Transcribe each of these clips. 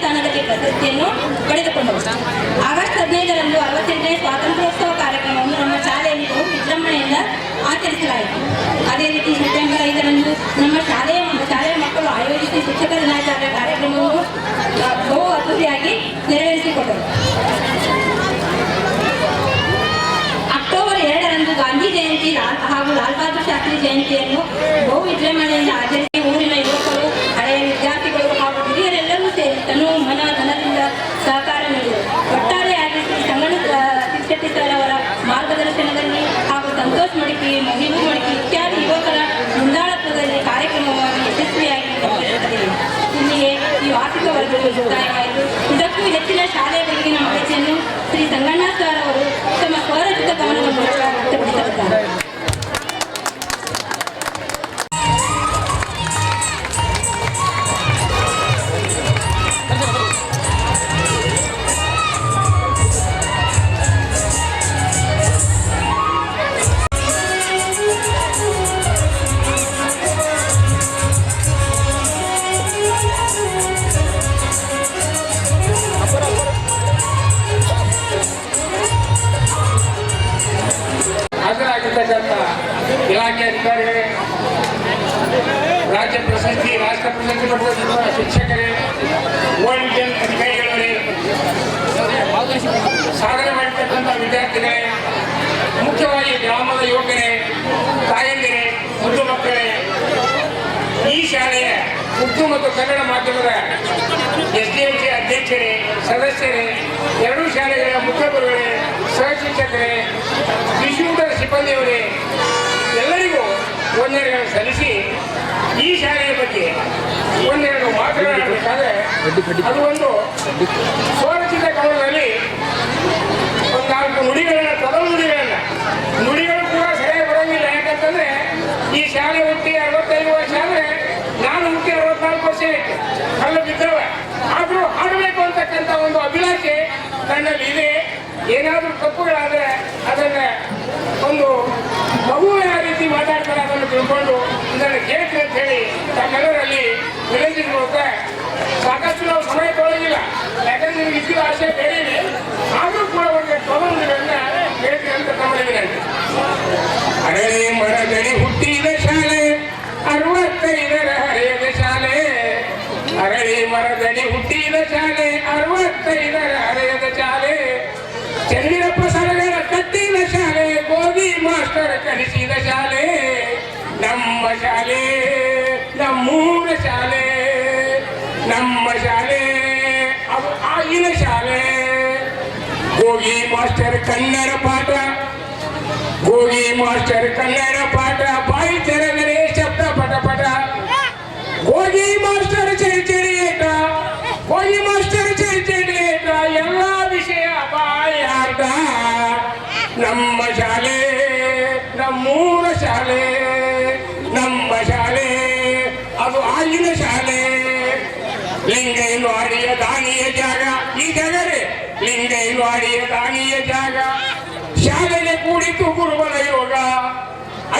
ಸ್ಥಾನದಲ್ಲಿ ಪ್ರಶಸ್ತಿಯನ್ನು ಪಡೆದುಕೊಂಡರು ಆಗಸ್ಟ್ ಹದಿನೈದರಂದು ಅರವತ್ತೆಂಟನೇ ಸ್ವಾತಂತ್ರ್ಯೋತ್ಸವ ಕಾರ್ಯಕ್ರಮವನ್ನು ನಮ್ಮ ಶಾಲೆಯಲ್ಲಿ ಬಹು ವಿಜೃಂಭಣೆಯಿಂದ ಆಚರಿಸಲಾಯಿತು. ಅದೇ ರೀತಿ ಸೆಪ್ಟೆಂಬರ್ ಐದರಂದು ನಮ್ಮ ಶಾಲೆಯ ಶಾಲೆಯ ಮಕ್ಕಳು ಆಯೋಜಿಸಿ ಶಿಕ್ಷಕ ದಿನಾಚರಣೆ ಕಾರ್ಯಕ್ರಮವನ್ನು ಬಹು ಅದ್ದೂರಿಯಾಗಿ ನೆರವೇರಿಸಿಕೊಂಡರು. ಅಕ್ಟೋಬರ್ ಎರಡರಂದು ಗಾಂಧಿ ಜಯಂತಿ ಹಾಗೂ ಲಾಲ್ ಬಹದ್ದೂರ್ ಶಾಸ್ತ್ರಿ ಜಯಂತಿಯನ್ನು ಬಹು ವಿಜೃಂಭಣೆಯಿಂದ ಆಚರಿಸಿ ಊರಿನ ಯುವಕರು ಹಳೆಯ ವಿದ್ಯಾರ್ಥಿಗಳು ಹಾಗೂ ಹಿರಿಯರೆಲ್ಲರೂ ಸೇರಿ ತನು ಮನ ಧನದಿಂದ ಸಹಕಾರ ನೀಡಿದರು ಒಟ್ಟಾರೆಯಾಗಿ ಶ್ರೀ ಸಂಗಣ ಶಿಕ್ಷಕಿ ಸರ್ ಅವರ ಮಾರ್ಗದರ್ಶನದಲ್ಲಿ ಹಾಗೂ ಸಂತೋಷ್ ಮಡಿಕಿ ಮಹಿಬೂ ಮಡಿಕಿ ಇತ್ಯಾದಿ ಯುವಕರ ಮುಂದಾಳತ್ವದಲ್ಲಿ ಕಾರ್ಯಕ್ರಮವನ್ನು ಯಶಸ್ವಿಯಾಗಿ ನಿರ್ವಹಿಸುತ್ತದೆ ಇಲ್ಲಿಗೆ ಈ ವಾರ್ಷಿಕ ಮುಕ್ತಾಯವಾಯಿತು ಇದಕ್ಕೂ ಹೆಚ್ಚಿನ ಶಾಲೆಯ ಬಗೆಗಿನ ಮಾಹಿತಿಯನ್ನು ಶ್ರೀ ಸಂಗಣ್ಣ ಸರ್ ಅವರು ತಮ್ಮ ಸ್ವರಚಿತ ಗಮನದ ಮೂಲಕ ವ್ಯಕ್ತಪಡಿಸಲಿದ್ದಾರೆ. ಪ್ರಶಸ್ತಿ ರಾಷ್ಟ್ರ ಪ್ರಶಸ್ತಿ ಪಡೆದಂತಹ ಶಿಕ್ಷಕರೇ ವರ್ಲ್ಡ್ ವಿಷನ್ ಅಧಿಕಾರಿಗಳವರೇ ಸಾಧನೆ ಮಾಡಿರ್ತಕ್ಕಂಥ ವಿದ್ಯಾರ್ಥಿಗಳೇ, ಮುಖ್ಯವಾಗಿ ಗ್ರಾಮದ ಯುವಕರೇ, ತಾಯಂದಿರೇ ಮುದ್ದು ಮಕ್ಕಳೇ, ಈ ಶಾಲೆಯ ಉರ್ದು ಮತ್ತು ಕನ್ನಡ ಮಾಧ್ಯಮದ ಎಸ್ ಡಿ ಎಂ ಸಿ ಅಧ್ಯಕ್ಷರೇ, ಸದಸ್ಯರೇ, ಎರಡೂ ಶಾಲೆಗಳ ಮುಖ್ಯಗುರುಗಳೇ ಸಹ ಶಿಕ್ಷಕರೇ ಸಿಬ್ಬಂದಿಯವರೇ, ಎಲ್ಲರಿಗೂ ವಂದನೆಗಳನ್ನು ಸಲ್ಲಿಸಿ ಶಾಲೆಯ ಬಗ್ಗೆ ಒಂದೆರಡು ಮಾತನಾಡಬೇಕಾದ್ರೆ ಅದು ಒಂದು ಸ್ವರಚಿತ ಕವನದಲ್ಲಿ ಒಂದು ನಾಲ್ಕು ನುಡಿಗಳನ್ನ ತೊದಲು ನುಡಿಗಳನ್ನ. ನುಡಿಗಳು ಕೂಡ ಸರಿಯಾಗಿ ಬರೋಂಗಿಲ್ಲ ಯಾಕಂತಂದ್ರೆ ಈ ಶಾಲೆ ಹುಟ್ಟಿ ಅರವತ್ತೈದು ವರ್ಷ ಆದ್ರೆ ನಾನು ಹುಟ್ಟಿ ಅರವತ್ನಾಲ್ಕು ವರ್ಷ ಆಯ್ತು. ಅಲ್ಲ ಬಿದ್ದವ. ಆದ್ರೂ ಹಾಡಬೇಕು ಅಂತಕ್ಕಂಥ ಒಂದು ಅಭಿಲಾಷೆ ನನ್ನಲ್ಲಿ ಇದೆ. ಏನಾದ್ರೂ ತಪ್ಪುಗಳಾದರೆ ಅದನ್ನ ಒಂದು ಮಗುವಿನ ರೀತಿ ಮಾತಾಡ್ತಾರೆ ಅದನ್ನು ತಿಳ್ಕೊಂಡು ಇದನ್ನು ಕೇಳ್ತಿ ಅಂತ ಹೇಳಿ ತಮ್ಮೆಲ್ಲರಲ್ಲಿ ವಿನಂತಿಸಿಕೊಳ್ಳುತ್ತೆ ಸಾಕಷ್ಟು ನಾವು ಸಮಯ ತೊಳಗಿಲ್ಲ ಯಾಕಂದ್ರೆ ನಿಮ್ಗೆ ಇದ್ದಿದ್ದ ಆಶೆ ಬೇರೆ ಆದರೂ ಕೂಡ ಒಂದು ತೊಗೊಂಡಿರೋದನ್ನ ಹೇಳ್ತೀನಿ ಅಂತ ತಮ್ಮ ವಿನಂತಿ. ಅರಳಿ ಮರದಡಿ ಹುಟ್ಟಿದ ಶಾಲೆ, ಅರವತ್ತೈದರ ಹರೆಯದ ಶಾಲೆ. ಅರಳಿ ಮರದಡಿ ಹುಟ್ಟಿದ ಶಾಲೆ, ಅರವತ್ತೈದರ ಹರೆಯದ ಶಾಲೆ. ಚಂದಿರಪ್ಪ ಸರಗರ ಕಟ್ಟಿದ ಶಾಲೆ ಗೋಧಿ ಮಾಸ್ಟರ್ ಕಲಿಸಿದ ಶಾಲೆ ನಮ್ಮ ಶಾಲೆ ನಮ್ಮೂರ ಶಾಲೆ ನಮ್ಮ ಶಾಲೆ ಅದು ಆಗಿನ ಶಾಲೆ ಗೋಗಿ ಮಾಸ್ಟರ್ ಕನ್ನಡ ಪಾಠ ಗೋಗಿ ಮಾಸ್ಟರ್ ಕನ್ನಡ ಪಾಠ ಬಾಯಿ ತೆರೆದರೆ ಶಬ್ದ ಪಟ ಪಟ ಗೋಗಿ ಮಾಸ್ಟರ್ ಚರಿಚರಿಯೇಟ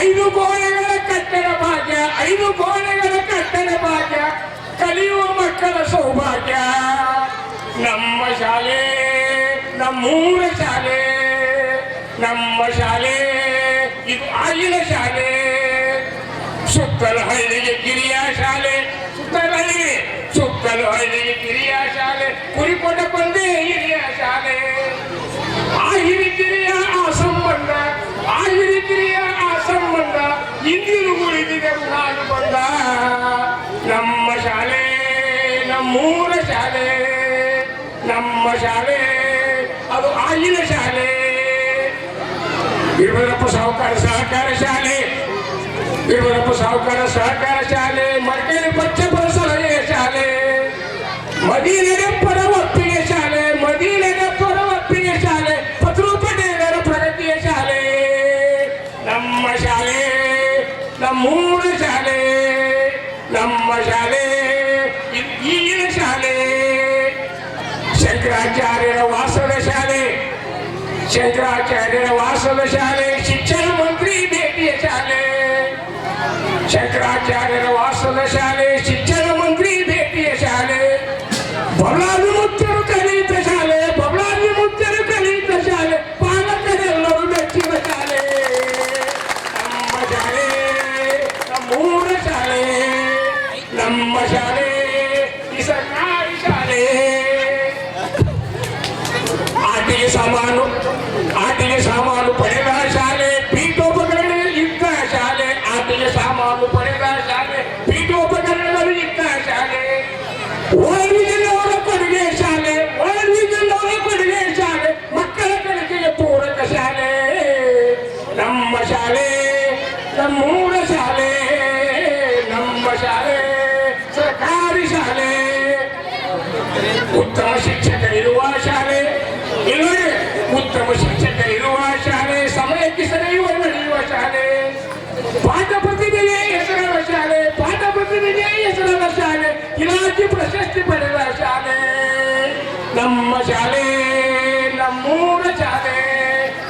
ಐದು ಕೋಣೆಗಳ ಕಟ್ಟಡ ಭಾಗ್ಯ, ಐದು ಕೋಣೆಗಳ ಕಟ್ಟಡ ಭಾಗ್ಯ, ಕಲಿಯುವ ಮಕ್ಕಳ ಸೌಭಾಗ್ಯ. ನಮ್ಮ ಶಾಲೆ, ನಮ್ಮೂರ ಶಾಲೆ, ನಮ್ಮ ಶಾಲೆ, ಇದು ಆಗಿನ ಶಾಲೆ. ಸುತ್ತಲ ಹಳ್ಳಿಗೆ ನಮ್ಮೂರ ಶಾಲೆ, ನಮ್ಮ ಶಾಲೆ, ಅದು ಆಗಿನ ಶಾಲೆ. ವೀರಭದ್ರಪ್ಪ ಸಾಹುಕಾರ ಸಹಕಾರ ಶಾಲೆ, ವೀರಭದ್ರಪ್ಪ ಸಾಹುಕಾರ ಸಹಕಾರ ಶಾಲೆ, ಮಡಿಕೇರಿ ಪಚ್ಚಪರ ಸಲಹೆ ಶಾಲೆ ಮದೀನಗೆ ಪರ ಒಪ್ಪಿಗೆ शंकराचार्य वासल झाले शिक्षण मंत्री भेटी झाले शंकराचार्य वासल झाले ಶಿಕ್ಷಕರಿರುವ ಶಾಲೆ. ಇಲ್ಲಿ ಉತ್ತಮ ಶಿಕ್ಷಕರಿರುವ ಶಾಲೆ, ಸಮಯಕ್ಕೆ ಸರಿಯುವ ನಡೆಯುವ ಶಾಲೆ. ಪಾಠ ಪ್ರತಿಭೆಗೆ ಹೆಸರಾದ ಶಾಲೆ, ಪಾಠ ಪ್ರತಿಭೆಗೆ ಹೆಸರಾದ ಶಾಲೆ, ಇಲಾಖೆ ಪ್ರಶಸ್ತಿ ಪಡೆದ ಶಾಲೆ. ನಮ್ಮ ಶಾಲೆ, ನಮ್ಮೂರ ಶಾಲೆ,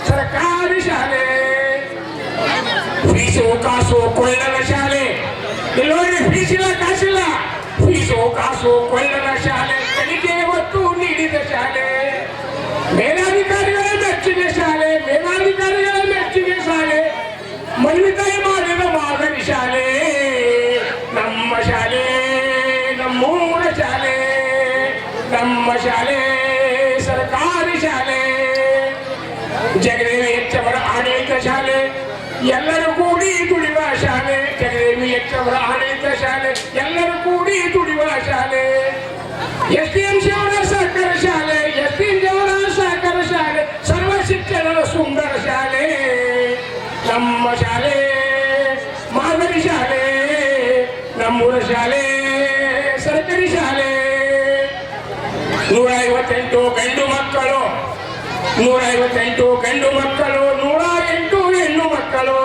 ಸರ್ಕಾರಿ ಶಾಲೆ. ಫೀಸು ಕಾಸು ಕೊಳ್ಳದ ಶಾಲೆ. ಇಲ್ಲಿ ಫೀಸಿಲ್ಲ, ಕಾಸಿಲ್ಲ. ಫೀಸು ಕಾಸು ಕೊಳ್ಳದ ಶಾಲೆ ಕಲಿಕೆ ಒತ್ತು ನೀಡಿದ ಶಾಲೆ ಮೇಲಾಧಿಕಾರಿಗಳ ಮೆಚ್ಚುಗೆ ಶಾಲೆ ಮೇಲಾಧಿಕಾರಿಗಳ ಮೆಚ್ಚುಗೆ ಶಾಲೆ ಮನ್ವಿತಾಯಿ ಮಾಡಿದ ಮಾದರಿ ಶಾಲೆ, ನಮ್ಮ ಶಾಲೆ ನಮ್ಮೂರ ಶಾಲೆ, ನಮ್ಮ ಶಾಲೆ, ಸರ್ಕಾರಿ ಶಾಲೆ. ಜಗದೇವಿ ಹೆಚ್ಚವರ ಆಡಳಿತ ಶಾಲೆ, ಎಲ್ಲರೂ ಕೂಡಿ ದುಡಿಯುವ ಶಾಲೆ ಜಗದೇವಿ ಹೆಚ್ಚವರ ಆಡಳಿತ ಶಾಲೆ, ಸರ್ಕಾರಿ ಶಾಲೆ. ನೂರ ಐವತ್ತೆಂಟು ಗಂಡು ಮಕ್ಕಳು. ನೂರ ಐವತ್ತೆಂಟು ಗಂಡು ಮಕ್ಕಳು ನೂರ ಎಂಟು ಹೆಣ್ಣು ಮಕ್ಕಳು.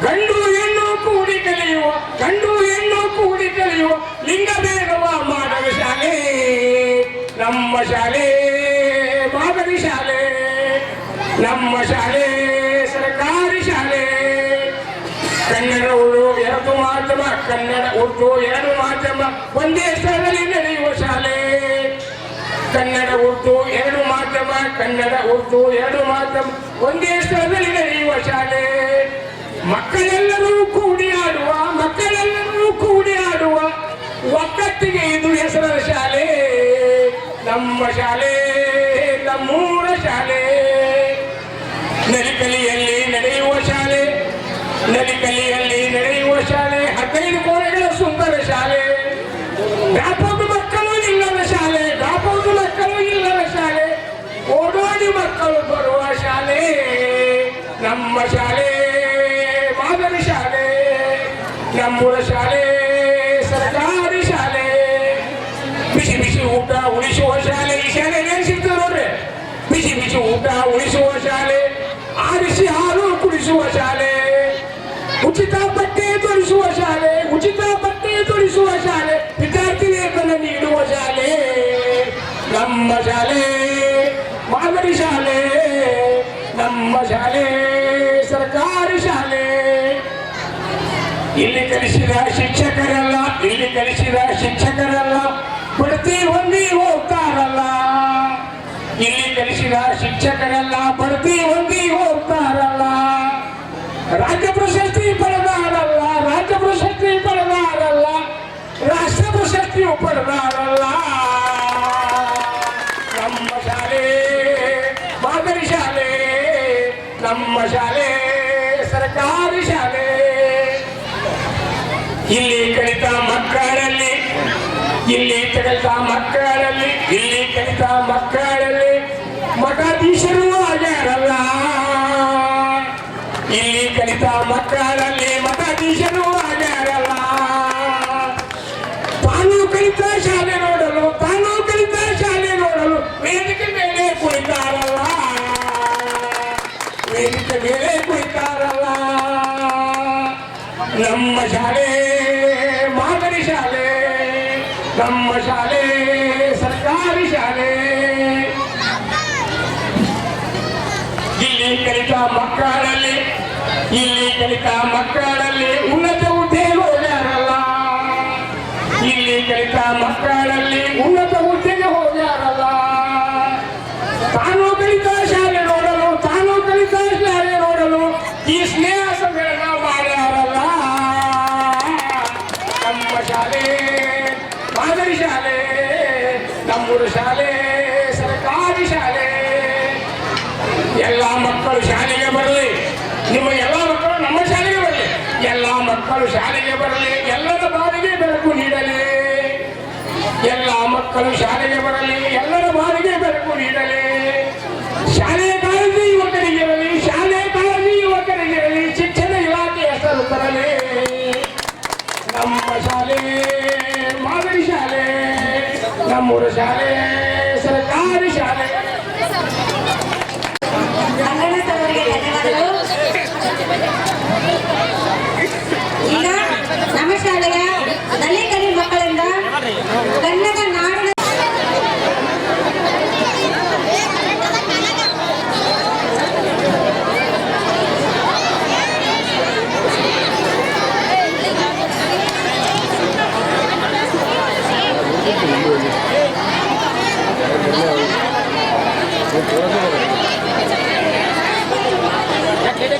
ಗಂಡು ಹೆಣ್ಣು ಕೂಡಿ ಕಲಿಯುವ, ಗಂಡು ಹೆಣ್ಣು ಕೂಡಿ ಕಲಿಯುವ ಲಿಂಗ ಭೇದವ ಮಾಡದ ಶಾಲೆ. ನಮ್ಮ ಶಾಲೆ ಮಾದರಿ ಶಾಲೆ. ನಮ್ಮ ಶಾಲೆ ಕನ್ನಡ ಉರ್ದು ಎರಡು ಮಾಧ್ಯಮ ಒಂದೇ ಸ್ಥಳದಲ್ಲಿ ನಡೆಯುವ ಶಾಲೆ. ಕನ್ನಡ ಉರ್ದು ಎರಡು ಮಾಧ್ಯಮ, ಕನ್ನಡ ಉರ್ದು ಎರಡು ಮಾಧ್ಯಮ ಒಂದೇ ಸ್ಥಳದಲ್ಲಿ ನಡೆಯುವ ಶಾಲೆ. ಮಕ್ಕಳೆಲ್ಲರೂ ಕೂಡಿ ಆಡುವ, ಮಕ್ಕಳೆಲ್ಲರೂ ಕೂಡಿ ಆಡುವ ಒಕ್ಕತ್ತಿಗೆ ಇದು ಹೆಸರ ಶಾಲೆ. ನಮ್ಮ ಶಾಲೆ, ನಮ್ಮೂರ ಶಾಲೆ. ನಲಿಕಲಿಯಲ್ಲಿ ನಡೆಯುವ ಶಾಲೆ, ನಲಿಕಲಿಯಲ್ಲಿ ನಡೆಯುವ ಶಾಲೆ ಹದಿನೈದು ಕೋಣೆಗಳ ಸುಂದರ ಶಾಲೆ ವ್ಯಾಪಕ ಮಕ್ಕಳು ಇಲ್ಲದ ಶಾಲೆ ವ್ಯಾಪಕ ಮಕ್ಕಳು ಇಲ್ಲದ ಶಾಲೆ. ಓಡೋಡಿ ಮಕ್ಕಳು ಬರುವ ಶಾಲೆ. ನಮ್ಮ ಶಾಲೆ, ಮಾದರಿ ಶಾಲೆ. ನಮ್ಮೂರ ಶಾಲೆ, ಸರ್ಕಾರಿ ಶಾಲೆ. ಬಿಸಿ ಬಿಸಿ ಊಟ ಉಳಿಸುವ ಶಾಲೆ. ಈ ಶಾಲೆ ನೆನೆಸಿರ್ತದೆ ನೋಡ್ರಿ ಬಿಸಿ ಬಿಸಿ ಊಟ ಉಳಿಸುವ ಶಾಲೆ. ಆರಿಸಿ ಹಾಲು ಕುಡಿಸುವ ಶಾಲೆ. ಉಚಿತ ಬಟ್ಟೆ ತೊಡಿಸುವ ಶಾಲೆ. ಕಲಿಸಿದ ಶಿಕ್ಷಕರಲ್ಲ ಇಲ್ಲಿ ಕಲಿಸಿದ ಶಿಕ್ಷಕರಲ್ಲ, ಬಡ್ತಿ ಹೊಂದಿ ಹೋಗ್ತಾರಲ್ಲ. ಇಲ್ಲಿ ಕಲಿಸಿದ ಶಿಕ್ಷಕರಲ್ಲ, ಬಡ್ತಿ ಹೊಂದಿ ಹೋಗ್ತಾರಲ್ಲ. ರಾಜ್ಯ ಪ್ರಶಸ್ತಿ ಇಲ್ಲಿ ಕಲಿತ ಮಕ್ಕಳಲ್ಲಿ ಮಠಾಧೀಶರು ಕಲಿತ ಮಕ್ಕಳಲ್ಲಿ ಉನ್ನತ ಹುದ್ದೆ ಹೋಗ್ಯಾರಲ್ಲ ಇಲ್ಲಿ ಕಲಿತ ಮಕ್ಕಳಲ್ಲಿ ಉನ್ನತ ಹುದ್ದೆಗೆ ಹೋಗ್ಯಾರಲ್ಲ ತಾನು ಕಲಿತ ಶಾಲೆ ನೋಡಲು, ತಾನು ಕಲಿತ ಶಾಲೆ ನೋಡಲು ಈ ಸ್ನೇಹ ಸಮ್ಮೇಳನ ಮಾಡ್ಯಾರಲ್ಲ ನಮ್ಮ ಶಾಲೆ, ಮಾದರಿ ಶಾಲೆ, ನಮ್ಮೂರು ಶಾಲೆ. ಮಕ್ಕಳು ಶಾಲೆಗೆ ಬರಲಿ, ಎಲ್ಲರ ಬಾರಿಗೆ ಬೆಳಕು ನೀಡಲಿ. ಶಾಲೆಯ ಕಾಳಜಿ ಯುವಕರಿಗಿರಲಿ ಶಾಲೆಯ ಕಾಳಜಿ ಯುವಕರಿಗಿರಲಿ ಶಿಕ್ಷಣ ಇಲಾಖೆ ಹೆಸರು ತರಲಿ. ನಮ್ಮ ಶಾಲೆ, ಮಾದರಿ ಶಾಲೆ, ನಮ್ಮೂರ ಶಾಲೆ, ಸರ್ಕಾರಿ ಶಾಲೆ. কেটে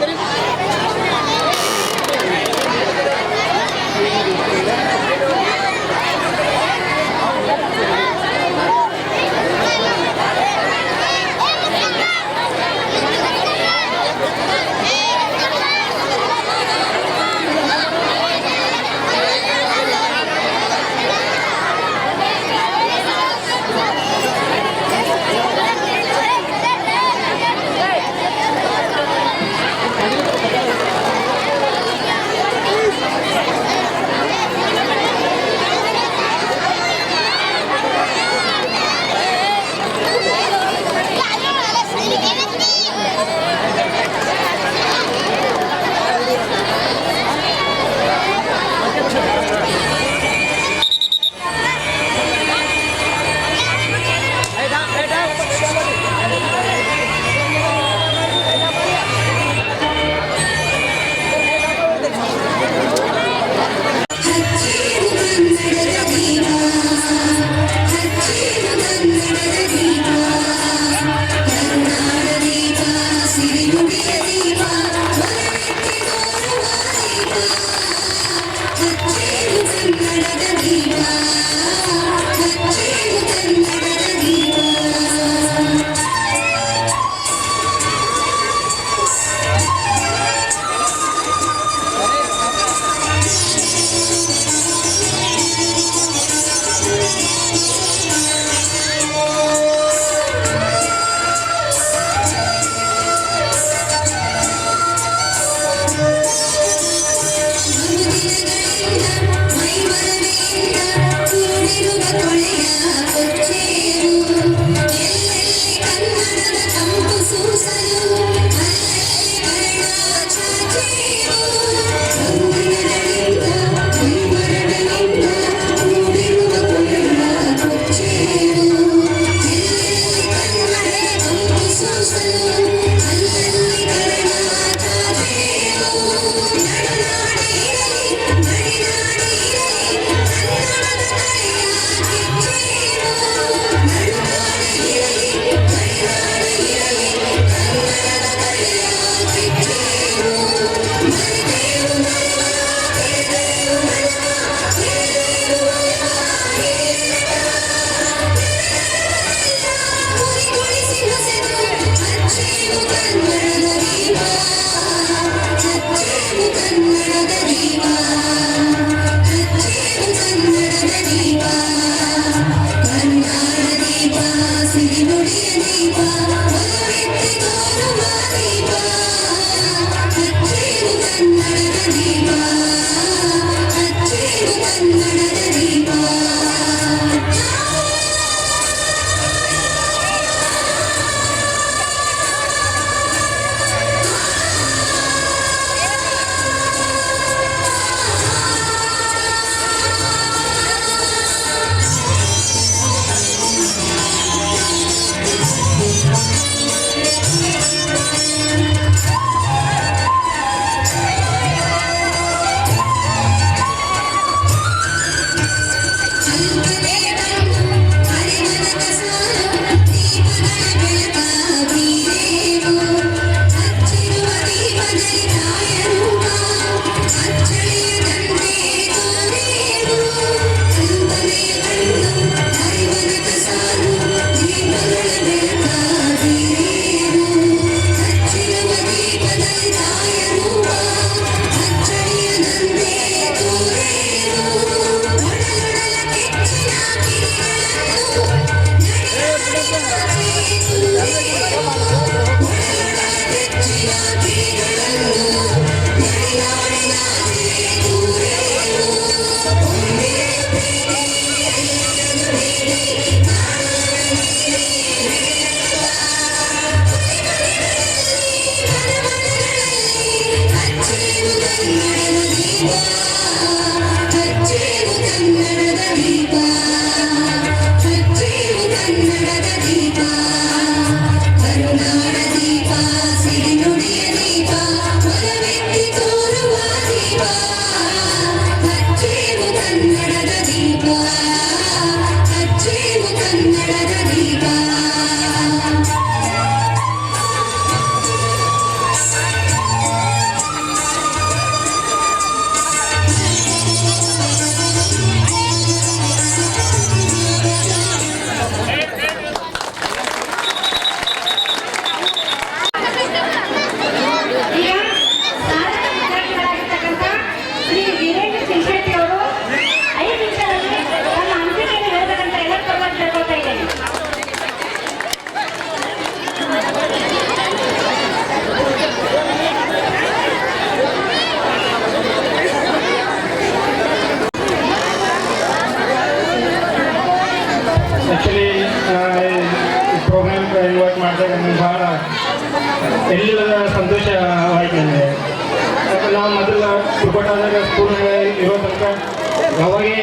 ಯಾವಾಗೇ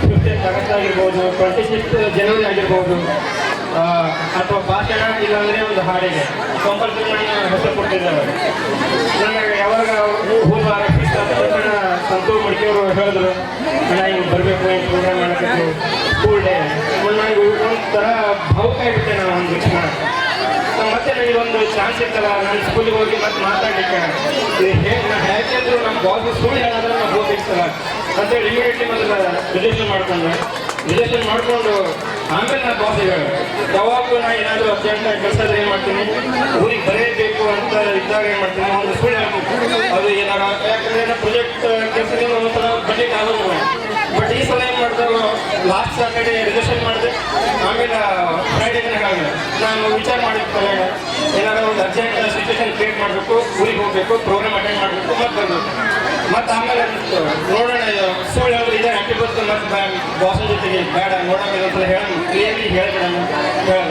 ಫಿಫ್ಟೀನ್ ಆಗಸ್ಟ್ ಆಗಿರ್ಬೋದು ಟ್ವೆಂಟಿ ಸಿಕ್ಸ್ ಜನವರಿ ಆಗಿರ್ಬೋದು ಅಥವಾ ಭಾಷಣ ಇಲ್ಲಾಂದರೆ ಒಂದು ಹಾಡಿಗೆ ಕಂಪಲ್ಸರಿ ನನ್ನ ಹೆಸರು ಕೊಟ್ಟಿದ್ದಾರೆ ನನಗೆ ಯಾವಾಗ ಫೀಸ್ ಆದ ತಕ್ಷಣ ಸಂತೋಷ್ ಮಡಿಕೆಯವರು ಹೇಳಿದ್ರು, ಅಣ್ಣ ಹಿಂಗೆ ಬರಬೇಕು ಹಿಂಗೆ ಪ್ರೋಗ್ರಾಮ್ ಮಾಡಬೇಕು ಸ್ಕೂಲ್ ಡೇ ನನಗೆ ಒಂಥರ ಭಾವುಕ ಇರುತ್ತೆ ನಾನು ಒಂದು ಕ್ಷಣ ಮತ್ತೆ ನನಗೆ ಒಂದು ಚಾನ್ಸ್ ಇತ್ತಲ್ಲ, ನಾನು ಸ್ಕೂಲಿಗೆ ಹೋಗಿ ಮತ್ತೆ ಮಾತಾಡ್ಲಿಕ್ಕೆ. ಯಾಕೆಂದ್ರು ನಮ್ಮ ಬಾಸ್ ಸ್ಕೂಲ್ ಹೇಳೋದ್ರೆ ನಾವು ಗೊತ್ತಿರ್ತಲ್ಲ ಅಂತ ಹೇಳಿ ಇಮಿಡಿಯೇಟ್ಲಿ ಮೊದಲು ರಿಲೇಷನ್ ಮಾಡ್ಕೊಂಡೆ. ರಿಲೇಷನ್ ಮಾಡಿಕೊಂಡು ಆಮೇಲೆ ನಾನು ಬಾಸ್ ಹೇಳಿ. ಯಾವಾಗಲೂ ನಾನು ಏನಾದರೂ ಅರ್ಜೆಂಟ್ ಕೆಲಸ ಏನು ಮಾಡ್ತೀನಿ? ಊರಿಗೆ ಬರೆಯಬೇಕು ಅಂತ ಇದ್ದಾಗ ಏನು ಮಾಡ್ತೀನಿ? ಒಂದು ಸ್ಕೂಲ್ ಅದು ಏನಾರ ಯಾಕಂದ್ರೆ ಪ್ರಾಜೆಕ್ಟ್ ಕೆಲಸದಿಂದ ಒಂಥರ ಬರ್ಲಿಕ್ಕೆ ಆಗೋದಿಲ್ಲ ಬಟ್ ಈ ಸಲ ಏನು ಮಾಡ್ತಾರೆ ಲಾಸ್ಟ್ ಸಾಟರ್ಡೆ ರಿಜೆಕ್ಷನ್ ಮಾಡಿದೆ ಆಮೇಲೆ ಫ್ರೈಡೇ ಹೇಳಿದೆ ನಾನು ವಿಚಾರ ಮಾಡಿರ್ತಾರೆ ಏನಾದ್ರೂ ಒಂದು ಅರ್ಜೆಂಟ್ ಸಿಚುವೇಶನ್ ಕ್ರಿಯೇಟ್ ಮಾಡಬೇಕು, ಊರಿಗೆ ಹೋಗಬೇಕು ಪ್ರೋಗ್ರಾಮ್ ಅಟೆಂಡ್ ಮಾಡಬೇಕು ಮತ್ತೆ ಬರಬೇಕು. ಮತ್ತು ಆಮೇಲೆ ನೋಡೋಣ ಸುಳ್ಳು ಹೇಳಿದ್ರೆ ಇದೇ ಹ್ಯಾಪಿ ಬರ್ತು ಮತ್ತೆ ಬಾಸನ್ ಜೊತೆಗೆ ಬೇಡ, ನೋಡೋಣ ಇದೊಂದ್ಸಲ ಹೇಳೋಣ. ಕ್ಲಿಯರ್ಲಿ ಹೇಳ್ಬೇಡ ಹೇಳೋಣ.